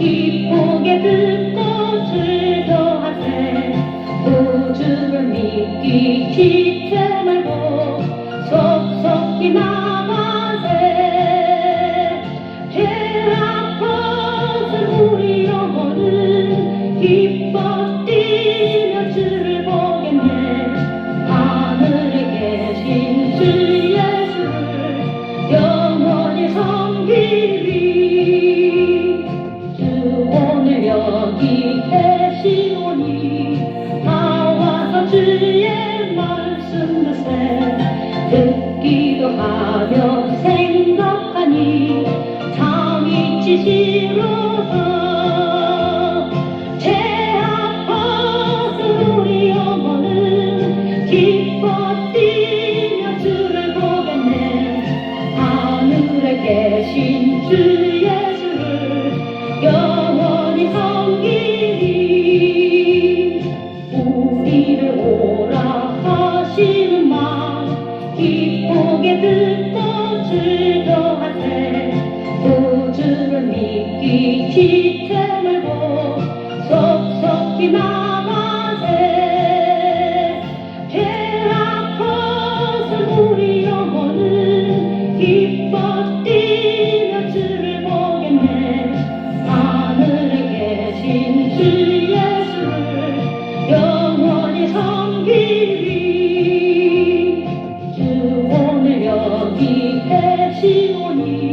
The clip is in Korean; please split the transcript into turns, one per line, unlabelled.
기쁘게 듣고 즐거워하세. 우주를 믿기 지체 말고 속속히 나 시오니 나와서 주의 말씀 듣세 듣기도 하며 생각하니 참이 지시로 말고 속속히 나가세. 죄 아파서 우리 영혼은 기뻐 뛰며 주를 보겠네. 하늘에 계신 주 예수를 영원히 섬기리. 주 오늘 여기 계시오니